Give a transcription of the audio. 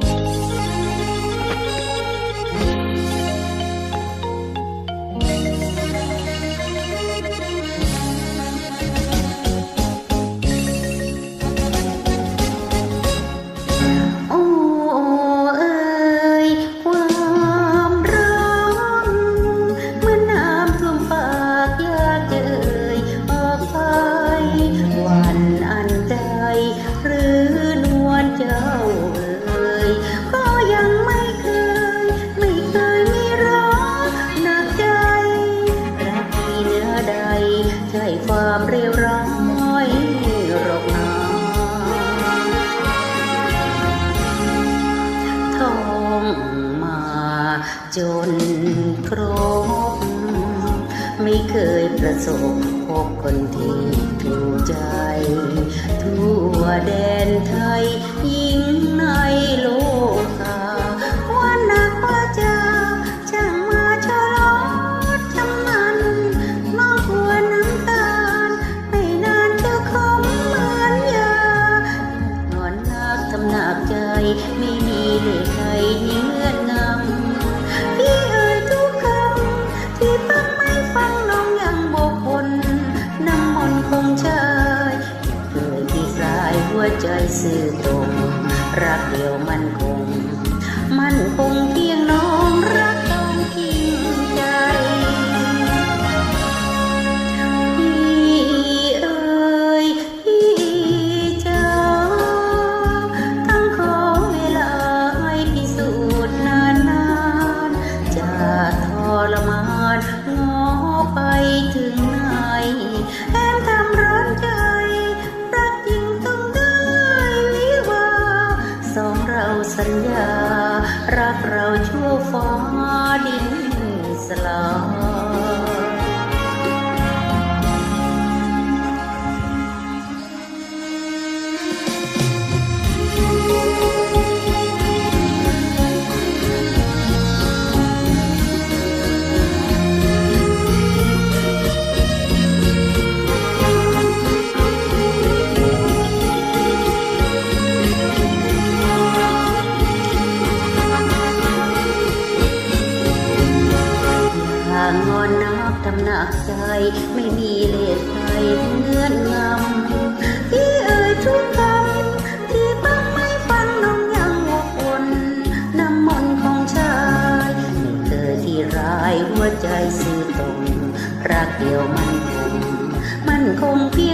โจนครบ ไม่เคยประสบพบคนที่ถูกใจ ทั่วแดนไทยยิ่งในโลกาวันนักว่าจะช่างมาชะลอจำมันน้องควน้ำตาล ไม่นานจะคมเหมือนยานอนนักทำหนักใจไม่มีเลยใครยิ่งเงื่อนงำ ซื่อตรง รักเดียวมันคง มันคงเพียงน้องรักต้องกินใจพี่เอ่ยพี่เจ๋าทั้งขอเวลาให้พิสูจน์นานๆจะทรมานงอไปถึงไหน ญญา รักเราชั่วฟ้าดิน ตำหนักใจไม่มีเลสไทยเงื่อนงำพี่เอ่ยทุกคำที่ปังไม่ฟังน้องยังวกวนน้ำมนต์ของชายเธอที่ร้ายหัวใจสื่อตรงรักเดียวมันคงมันคงเพียง